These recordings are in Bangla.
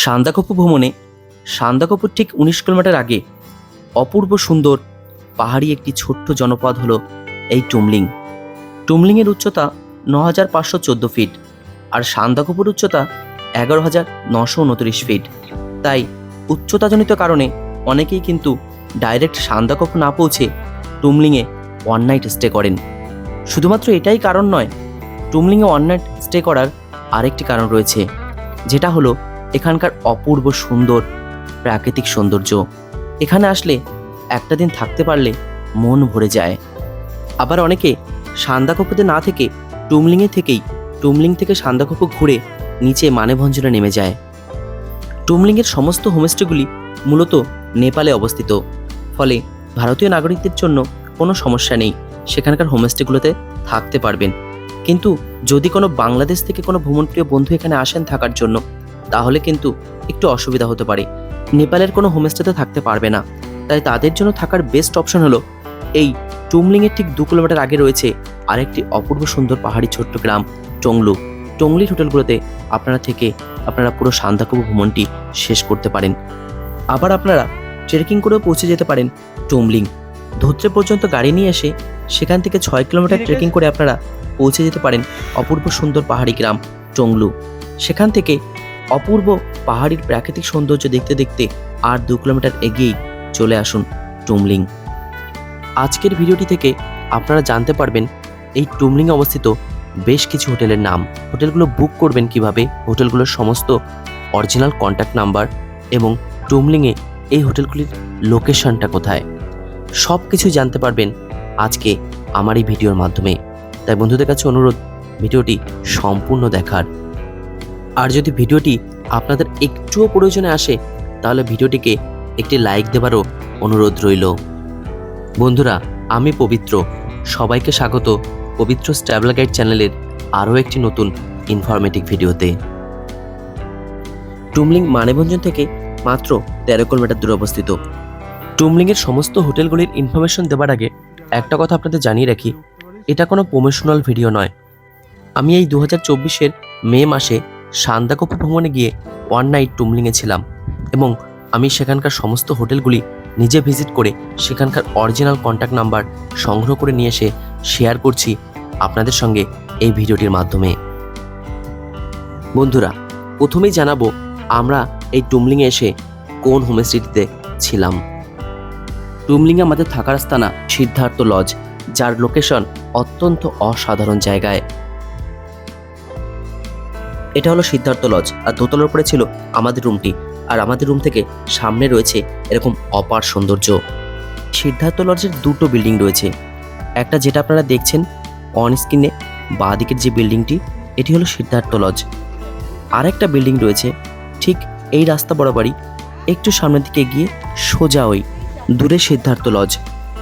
সান্দাকপু ভ্রমণে সান্দাকপুর ঠিক উনিশ কিলোমিটার আগে অপূর্ব সুন্দর পাহাড়ি একটি ছোট্ট জনপদ হলো এই টুমলিং। টুমলিংয়ের উচ্চতা ন হাজার পাঁচশো চোদ্দ ফিট আর সান্দাকপুর উচ্চতা এগারো হাজার নশো উনত্রিশ ফিট। তাই উচ্চতাজনিত কারণে অনেকেই কিন্তু ডাইরেক্ট সান্দাকপু না পৌঁছে টুমলিংয়ে ওয়ান নাইট স্টে করেন। শুধুমাত্র এটাই কারণ নয়, টুমলিংয়ে ওয়ান নাইট স্টে করার আরেকটি কারণ রয়েছে, যেটা হলো এখানকার অপূর্ব সুন্দর প্রাকৃতিক সৌন্দর্য। এখানে আসলে একটা দিন থাকতে পারলে মন ভরে যায়। আবার অনেকে সান্দাকপুতে না থেকে টুমলিংয়ে থেকেই, টুমলিং থেকে সান্দাকপু ঘুরে নিচে মানেভঞ্জনে নেমে যায়। টুমলিংয়ের সমস্ত হোমস্টেগুলি মূলত নেপালে অবস্থিত। ফলে ভারতীয় নাগরিকদের জন্য কোনো সমস্যা নেই, সেখানকার হোমস্টেগুলোতে থাকতে পারবেন। কিন্তু যদি কোনো বাংলাদেশ থেকে কোনো ভ্রমণপ্রিয় বন্ধু এখানে আসেন থাকার জন্য তাহলে কিন্তু একটু অসুবিধা হতে পারে। নেপালের কোনো হোমস্টেতে থাকতে পারবে না। তাই তাদের জন্য থাকার বেস্ট অপশন হলো এই টুমলিংয়ের ঠিক দু কিলোমিটার আগে রয়েছে আরেকটি অপূর্ব সুন্দর পাহাড়ি ছোট্ট গ্রাম টংলু। টংলির হোটেলগুলোতে আপনারা থেকে আপনারা পুরো সান্দাকবু ভ্রমণটি শেষ করতে পারেন। আবার আপনারা ট্রেকিং করেও পৌঁছে যেতে পারেন টুমলিং ধোত্রে পর্যন্ত গাড়ি নিয়ে এসে সেখান থেকে ছয় কিলোমিটার ট্রেকিং করে আপনারা পৌঁছে যেতে পারেন অপূর্ব সুন্দর পাহাড়ি গ্রাম টংলু। সেখান থেকে অপূর্ব পাহাড়ির প্রাকৃতিক সৌন্দর্য দেখতে দেখতে আর দু কিলোমিটার এগিয়েই চলে আসুন টুমলিং। আজকের ভিডিওটি থেকে আপনারা জানতে পারবেন, এই টুমলিং অবস্থিত বেশ কিছু হোটেলের নাম। হোটেলগুলো বুক করবেন কীভাবে, হোটেলগুলোর সমস্ত অরিজিনাল কন্ট্যাক্ট নাম্বার এবং টুমলিংয়ে এই হোটেলগুলির লোকেশনটা কোথায়। সব কিছু জানতে পারবেন আজকে আমার এই ভিডিওর মাধ্যমে। তাই বন্ধুদের কাছে অনুরোধ, ভিডিওটি সম্পূর্ণ দেখার আর যদি ভিডিওটি আপনাদের একটুও প্রয়োজনে আসে, তাহলে ভিডিওটিকে একটি লাইক দেবারও অনুরোধ রইল। বন্ধুরা, আমি পবিত্র। সবাইকে স্বাগত পবিত্র ট্রাভেল গাইড চ্যানেলের আরও একটি নতুন ইনফরমেটিভ ভিডিওতে। টুমলিং মানেভঞ্জন থেকে মাত্র তেরো কিলোমিটার দূরে অবস্থিত। টুমলিংয়ের সমস্ত হোটেলগুলির ইনফরমেশন দেওয়ার আগে একটা কথা আপনাদের জানিয়ে রাখি, এটা কোনো প্রমোশনাল ভিডিও নয়। আমি এই দু হাজার চব্বিশের মে মাসে সান্দাকপু ভ্রমণে গিয়ে ওয়ান নাইট টুমলিংয়ে ছিলাম এবং আমি সেখানকার সমস্ত হোটেলগুলি নিজে ভিজিট করে সেখানকার অরিজিনাল কন্ট্যাক্ট নাম্বার সংগ্রহ করে নিয়ে এসে শেয়ার করছি আপনাদের সঙ্গে এই ভিডিওটির মাধ্যমে। বন্ধুরা, প্রথমেই জানাব আমরা এই টুমলিংয়ে এসে কোন হোমস্টেটিতে ছিলাম। টুমলিংয়ে আমাদের থাকার স্থানা সিদ্ধার্থ লজ যার লোকেশন অত্যন্ত অসাধারণ জায়গায়। এটা হলো সিদ্ধার্থ লজ, আর দোতলার উপরে ছিল আমাদের রুমটি আর আমাদের রুম থেকে সামনে রয়েছে এরকম অপার সৌন্দর্য। সিদ্ধার্থ লজের দুটো বিল্ডিং রয়েছে। একটা যেটা আপনারা দেখছেন অন স্ক্রিনে বাঁ দিকের যে বিল্ডিংটি এটি হলো সিদ্ধার্থ লজ। আর একটা বিল্ডিং রয়েছে ঠিক এই রাস্তা বরাবরই, একটু সামনের দিকে গিয়ে সোজা ওই দূরে সিদ্ধার্থ লজ।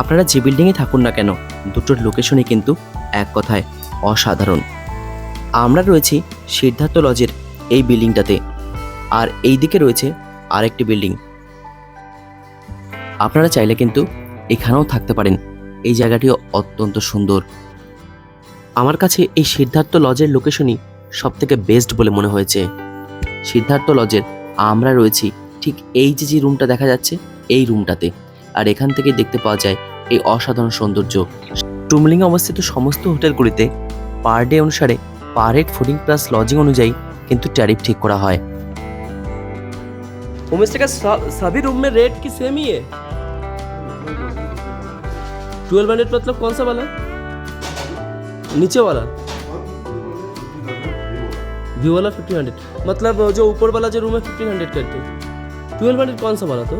আপনারা যে বিল্ডিংয়ে থাকুন না কেন, দুটোর লোকেশনই কিন্তু এক কথায় অসাধারণ। আমরা রয়েছি সিদ্ধার্থ লজের এই বিল্ডিংটাতে। আর এই দিকে রয়েছে আরেকটি বিল্ডিং। আপনারা চাইলে কিন্তু এখানেও থাকতে পারেন। এই জায়গাটিও অত্যন্ত সুন্দর। আমার কাছে এই সিদ্ধার্থ লজের লোকেশনই সব থেকে বেস্ট বলে মনে হয়েছে। সিদ্ধার্থ লজের আমরা রয়েছি ঠিক এই যে যে রুমটা দেখা যাচ্ছে এই রুমটাতে। আর এখান থেকে দেখতে পাওয়া যায় এই অসাধারণ সৌন্দর্য। টুমলিংয়ে অবস্থিত সমস্ত হোটেলগুলিতে পার ডে অনুসারে per head fooding plus lodging অনুযায়ী কিন্তু ট্যারিফ ঠিক করা হয় होमस्टे का सा- सभी रूम में रेट की सेम ही है ट्वेल्व हंड्रेड मतलब कौन सा वाला नीचे वाला व्यू वाला फिफ्टीन हंड्रेड मतलब जो ऊपर वाला जो रूम है फिफ्टीन हंड्रेड करके ट्वेल्व हंड्रेड कौन सा वाला तो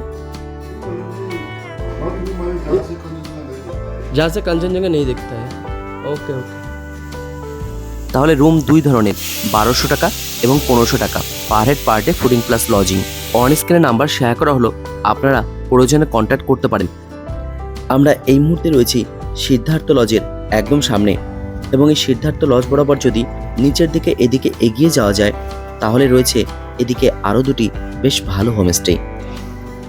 जहाँ से कंचनजंगा नहीं दिखता है ओके ओके তাহলে রুম দুই ধরনের, বারোশো টাকা এবং পনেরোশো টাকা। Per head per day fooding plus lodging on স্ক্রিনে নাম্বার শেয়ার করা হলো, আপনারা প্রয়োজনে কন্ট্যাক্ট করতে পারেন। আমরা এই মুহূর্তে রয়েছি সিদ্ধার্থ লজের একদম সামনে এবং এই সিদ্ধার্থ লজ বরাবর যদি নিচের দিকে এদিকে এগিয়ে যাওয়া যায়, তাহলে রয়েছে এদিকে আরও দুটি বেশ ভালো হোমস্টে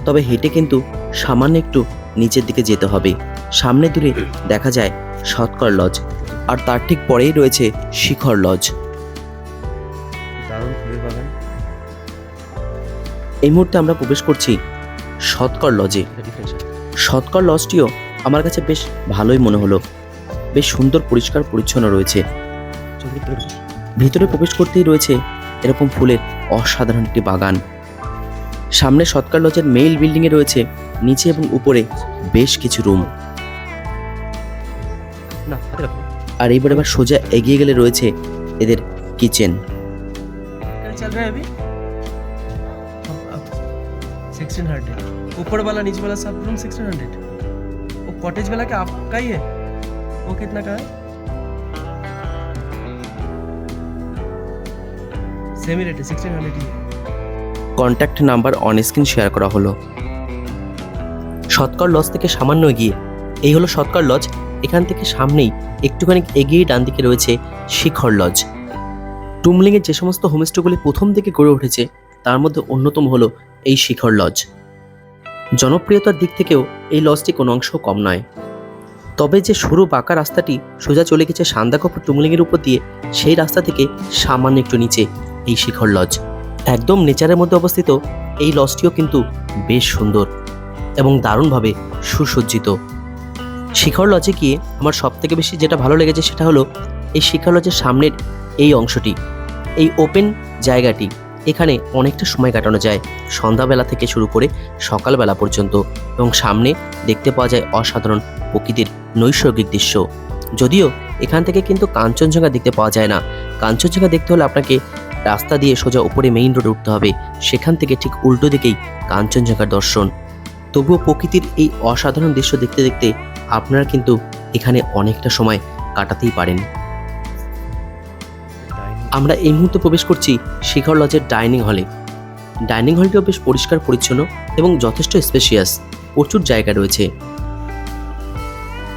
তবে হেঁটে কিন্তু সামান্য একটু নিচের দিকে যেতে হবে। সামনে দূরে দেখা যায় সৎকর লজ আর তার ঠিক পরেই রয়েছে শিখর লজ। এই মুহূর্তে আমরা প্রবেশ করছি সৎকর লজে। সৎকর লজটিও আমার কাছে বেশ ভালোই মনে হলো। বেশ সুন্দর পরিষ্কার পরিচ্ছন্ন রয়েছে। ভিতরে প্রবেশ। করতেই রয়েছে এরকম ফুলের অসাধারণ একটি বাগান। সামনে সৎকার লজের মেইল বিল্ডিংয়ে রয়েছে নিচে এবং উপরে বেশ কিছু রুম না আর এইবার এবার সোজা এগিয়ে গেলে রয়েছে এদের কিচেন क्या चल रहा है अभी सिक्सटीन हंड्रेड ऊपर वाला नीचे वाला सब रूम सिक्सटीन हंड्रेड वो कॉटेज वाला क्या आपका ही है वो कितना का है सेम ही रेट है सिक्सटीन हंड्रेड ही है contact number on screen share করা হলো সৎকর লজ থেকে সামান্য এগিয়ে এই হলো সৎকর লজ এখান থেকে সামনেই একটুখানি এগিয়ে ডান দিকে রয়েছে শিখর লজ। টুমলিংয়ের যে সমস্ত হোমস্টেগুলি প্রথম দিকে গড়ে উঠেছে, তার মধ্যে অন্যতম হলো এই শিখর লজ। জনপ্রিয়তার দিক থেকেও এই লজটি কোনো অংশ কম নয়। তবে যে সরু বাঁকা রাস্তাটি সোজা চলে গেছে সান্দাকপুর টুমলিংয়ের উপর দিয়ে, সেই রাস্তা থেকে সামান্য একটু নিচে এই শিখর লজ। একদম নেচারের মধ্যে অবস্থিত এই লজটিও কিন্তু বেশ সুন্দর এবং দারুণভাবে সুসজ্জিত। শিখর লজে গিয়ে আমার সব থেকে বেশি যেটা ভালো লেগেছে সেটা হলো এই শিখর লজের সামনের এই অংশটি, এই ওপেন জায়গাটি। এখানে অনেকটা সময় কাটানো যায় সন্ধ্যাবেলা থেকে শুরু করে সকালবেলা পর্যন্ত এবং সামনে দেখতে পাওয়া যায় অসাধারণ প্রকৃতির নৈসর্গিক দৃশ্য। যদিও এখান থেকে কিন্তু কাঞ্চনজঙ্ঘা দেখতে পাওয়া যায় না। কাঞ্চনজঙ্ঘা দেখতে হলে আপনাকে রাস্তা দিয়ে সোজা উপরে মেইন রোডে উঠতে হবে। সেখান থেকে ঠিক উল্টো দিকেই কাঞ্চনজঙ্ঘার দর্শন। তবুও প্রকৃতির এই অসাধারণ দৃশ্য দেখতে দেখতে আপনারা কিন্তু এখানে অনেকটা সময় কাটাতেই পারেন আমরা এই মুহূর্তে প্রবেশ করছি শিখর লজের ডাইনিং হলে ডাইনিং হলটিও বেশ পরিষ্কার পরিচ্ছন্ন এবং যথেষ্ট স্পেশিয়াস প্রচুর জায়গা রয়েছে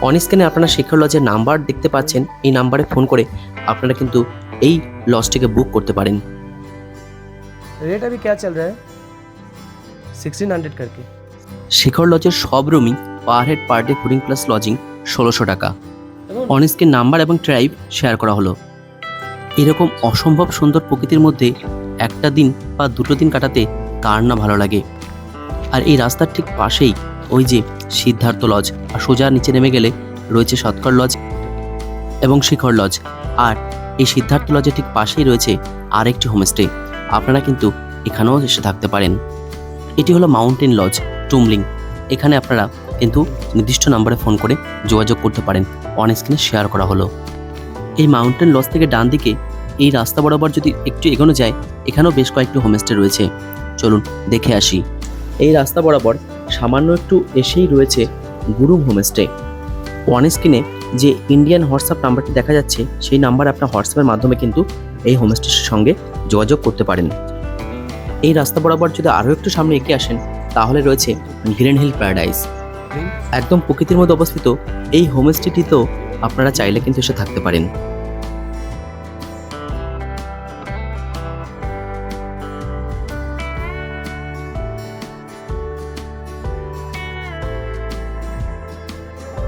অন স্ক্রিনে আপনারা শিখর লজের নাম্বার দেখতে পাচ্ছেন এই নাম্বারে ফোন করে আপনারা কিন্তু এই লজটিকে বুক করতে পারেন रेट अभी क्या चल रहा है सिक्सटीन हंड्रेड करके শিখর লজের সব রুমই per head per day fooding plus lodging ষোলোশো টাকা। অনস্ক্রিন নাম্বার এবং ট্রাইব শেয়ার করা হলো। এরকম অসম্ভব সুন্দর প্রকৃতির মধ্যে একটা দিন বা দুটো দিন কাটাতে কার না ভালো লাগে। আর এই রাস্তার ঠিক পাশেই ওই যে সিদ্ধার্থ লজ আর সোজা নিচে নেমে গেলে রয়েছে সৎকর লজ এবং শিখর লজ। আর এই সিদ্ধার্থ লজের ঠিক পাশেই রয়েছে আরেকটি হোমস্টে। আপনারা কিন্তু এখানেও এসে থাকতে পারেন। এটি হলো মাউন্টেন লজ, টুমলিং। এখানে আপনারা কিন্তু নির্দিষ্ট নাম্বারে ফোন করে যোগাযোগ করতে পারেন। অন স্ক্রিনে শেয়ার করা হলো। এই মাউন্টেন লজ থেকে ডান দিকে এই রাস্তা বরাবর যদি একটু এগোনো যায়, এখানেও বেশ কয়েকটি হোমস্টে রয়েছে। চলুন দেখে আসি। এই রাস্তা বরাবর সামান্য একটু এসেই রয়েছে গুরুম হোমস্টে ওয়ান স্ক্রিনে যে ইন্ডিয়ান হোয়াটসঅ্যাপ নাম্বারটি দেখা যাচ্ছে, সেই নাম্বার আপনার হোয়াটসঅ্যাপের মাধ্যমে কিন্তু এই হোমস্টের সঙ্গে যোগাযোগ করতে পারেন। এই রাস্তা বরাবর যদি আরও একটু সামনে এগিয়ে আসেন, তাহলে রয়েছে গ্রিন হিল প্যারাডাইস একদম প্রকৃতির মধ্যে অবস্থিত এই হোমস্টেটিতেও আপনারা চাইলে কিন্তু এসে থাকতে পারেন।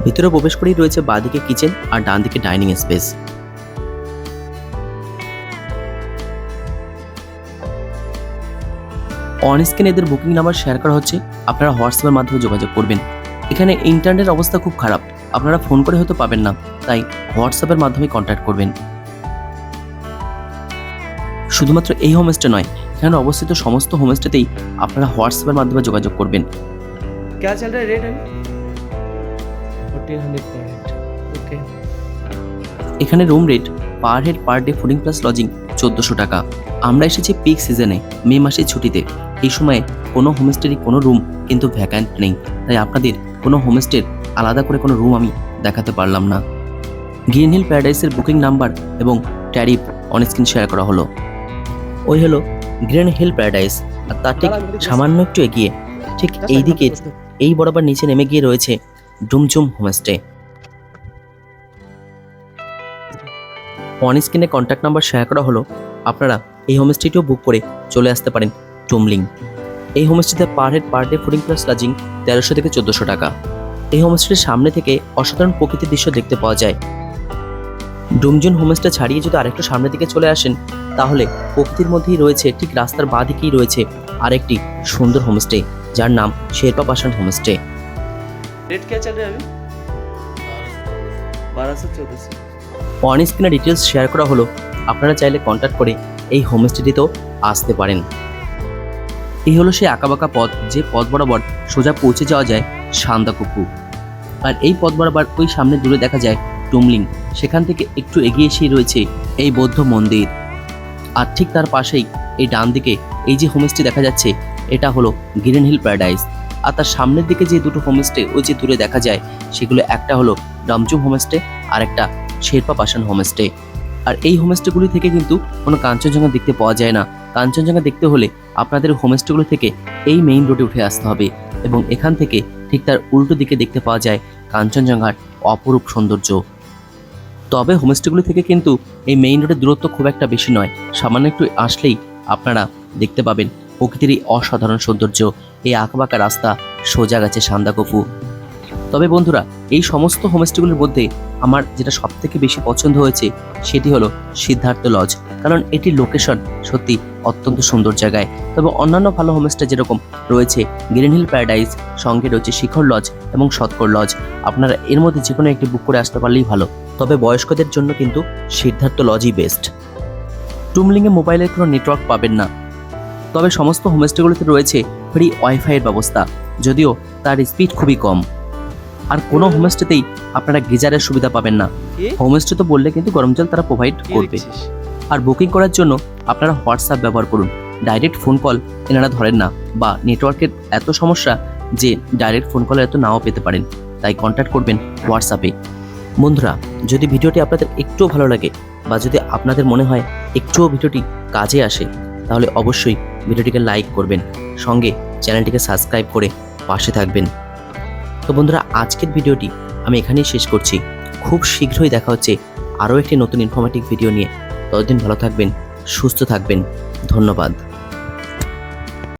ভিতরে প্রবেশ করেই রয়েছে বাঁদিকে কিচেন আর ডান দিকে ডাইনিং স্পেস অন স্ক্রিনে এদের বুকিং নাম্বার শেয়ার করা হচ্ছে। আপনারা হোয়াটসঅ্যাপের মাধ্যমে যোগাযোগ করবেন। এখানে ইন্টারনেট অবস্থা খুব খারাপ আপনারা ফোন করে হয়তো পাবেন না তাই হোয়াটসঅ্যাপের মাধ্যমে কন্ট্যাক্ট করবেন শুধুমাত্র এই হোমস্টে নয় এখানে অবস্থিত সমস্ত হোমস্টেতেই আপনারা হোয়াটসঅ্যাপের মাধ্যমে যোগাযোগ করবেন क्या चल रहा है रेट अभी fourteen hundred per head okay এখানে room rate per head per day fooding plus lodging চোদ্দোশো টাকা। আমরা এসেছি পিক সিজনে মে মাসের ছুটিতে। এই সময়ে কোনো হোমস্টেরই কোনো রুম কিন্তু ভ্যাকান্ট নেই। তাই আপনাদের কোনো হোমস্টের আলাদা করে কোনো রুম আমি দেখাতে পারলাম না। গ্রিন হিল প্যারাডাইসের বুকিং নাম্বার এবং ট্যারিফ অন স্ক্রিন শেয়ার করা হলো। ওই হলো গ্রিন হিল প্যারাডাইস। আর তার ঠিক সামান্য একটু এগিয়ে ঠিক এই দিকে এই বরাবর নিচে নেমে গিয়ে রয়েছে ডুমঝুম হোমস্টে। অন স্ক্রিনে কন্ট্যাক্ট নাম্বার শেয়ার করা হলো আপনারা এই হোমস্টেটিও বুক করে চলে আসতে পারেন টুমলিং এই হোমস্টেতে per head per day fooding plus lodging তেরোশো থেকে চোদ্দোশো টাকা এই হোমস্টের সামনে থেকে অসাধারণ প্রকৃতির দৃশ্য দেখতে পাওয়া যায় ডুমজুন হোমস্টে ছাড়িয়ে যদি আরেকটু সামনের দিকে চলে আসেন তাহলে প্রকৃতির মধ্যেই রয়েছে ঠিক রাস্তার বাঁ দিকেই রয়েছে আরেকটি সুন্দর হোমস্টে যার নাম শেরপা পাশান হোমস্টে रेट क्या चल रहा है अभी बारह सौ चौदह सौ অন স্ক্রিনে ডিটেলস শেয়ার করা হলো, আপনারা চাইলে কন্ট্যাক্ট করে এই হোমস্টেটিতেও আসতে পারেন। এই হলো সেই আঁকাবাঁকা পথ, যে পথ বরাবর সোজা পৌঁছে যাওয়া যায় সান্দাকুপু। আর এই পথ বরাবর ওই সামনে দূরে দেখা যায় টুমলিং, সেখান থেকে একটু এগিয়ে এসেই রয়েছে এই বৌদ্ধ মন্দির। আর ঠিক তার পাশেই এই ডান দিকে এই যে হোমস্টে দেখা যাচ্ছে, এটা হলো গ্রিন হিল প্যারাডাইস আর তার সামনের দিকে যে দুটো হোমস্টে ওই যে দূরে দেখা যায়, সেগুলো একটা হলো ডমজুম হোমস্টে আর একটা শেরপা পাশান হোমস্টে। আর এই হোমস্টেগুলি থেকে কিন্তু কোনো কাঞ্চনজঙ্ঘা দেখতে পাওয়া যায় না। কাঞ্চনজঙ্ঘা দেখতে হলে আপনাদের হোমস্টেগুলো থেকে এই মেইন রোডে উঠে আসতে হবে এবং এখান থেকে ঠিক তার উল্টো দিকে দেখতে পাওয়া যায় কাঞ্চনজঙ্ঘার অপরূপ সৌন্দর্য। তবে হোমস্টেগুলি থেকে কিন্তু এই মেইন রোডের দূরত্ব খুব একটা বেশি নয়। সামান্য একটু আসলেই আপনারা দেখতে পাবেন প্রকৃতির এই অসাধারণ সৌন্দর্য। এই আঁকবাঁকা রাস্তা সোজা গেছে সান্দাকফু। তবে বন্ধুরা, এই সমস্ত হোমস্টেগুলির মধ্যে আমার যেটা সব থেকে বেশি পছন্দ হয়েছে, সেটি হলো সিদ্ধার্থ লজ। কারণ এটির লোকেশন সত্যি অত্যন্ত সুন্দর জায়গায়। তবে অন্যান্য ভালো হোমস্টে যেরকম রয়েছে গ্রিন হিল প্যারাডাইস সঙ্গে রয়েছে শিখর লজ এবং সৎকর লজ। আপনারা এর মধ্যে যে কোনো একটি বুক করে আসতে পারলেই ভালো। তবে বয়স্কদের জন্য কিন্তু সিদ্ধার্থ লজই বেস্ট টুমলিংয়ে মোবাইলের কোনো নেটওয়ার্ক পাবেন না। তবে সমস্ত হোমস্টেগুলোতে রয়েছে ফ্রি ওয়াইফাইয়ের ব্যবস্থা। যদিও তার স্পিড খুবই কম। আর কোনো হোমস্টেতেই আপনারা গিজারের সুবিধা পাবেন না। হোমস্টে তো বললে কিন্তু গরম জল তারা প্রোভাইড করবে। আর বুকিং করার জন্য আপনারা হোয়াটসঅ্যাপ ব্যবহার করুন। ডাইরেক্ট ফোন কল এনারা ধরেন না বা নেটওয়ার্কের এত সমস্যা যে ডাইরেক্ট ফোন কলে এত নাও পেতে পারেন। তাই কন্ট্যাক্ট করবেন হোয়াটসঅ্যাপে বন্ধুরা যদি ভিডিওটি আপনাদের একটুও ভালো লাগে বা যদি আপনাদের মনে হয় একটুও ভিডিওটি কাজে আসে তাহলে অবশ্যই ভিডিওটিকে লাইক করবেন। সঙ্গে চ্যানেলটিকে সাবস্ক্রাইব করে পাশে থাকবেন। তো বন্ধুরা, আজকের ভিডিওটি আমি এখানেই শেষ করছি। খুব শীঘ্রই দেখা হচ্ছে আরও একটি নতুন ইনফরমেটিভ ভিডিও নিয়ে। ততদিন ভালো থাকবেন, সুস্থ থাকবেন। ধন্যবাদ।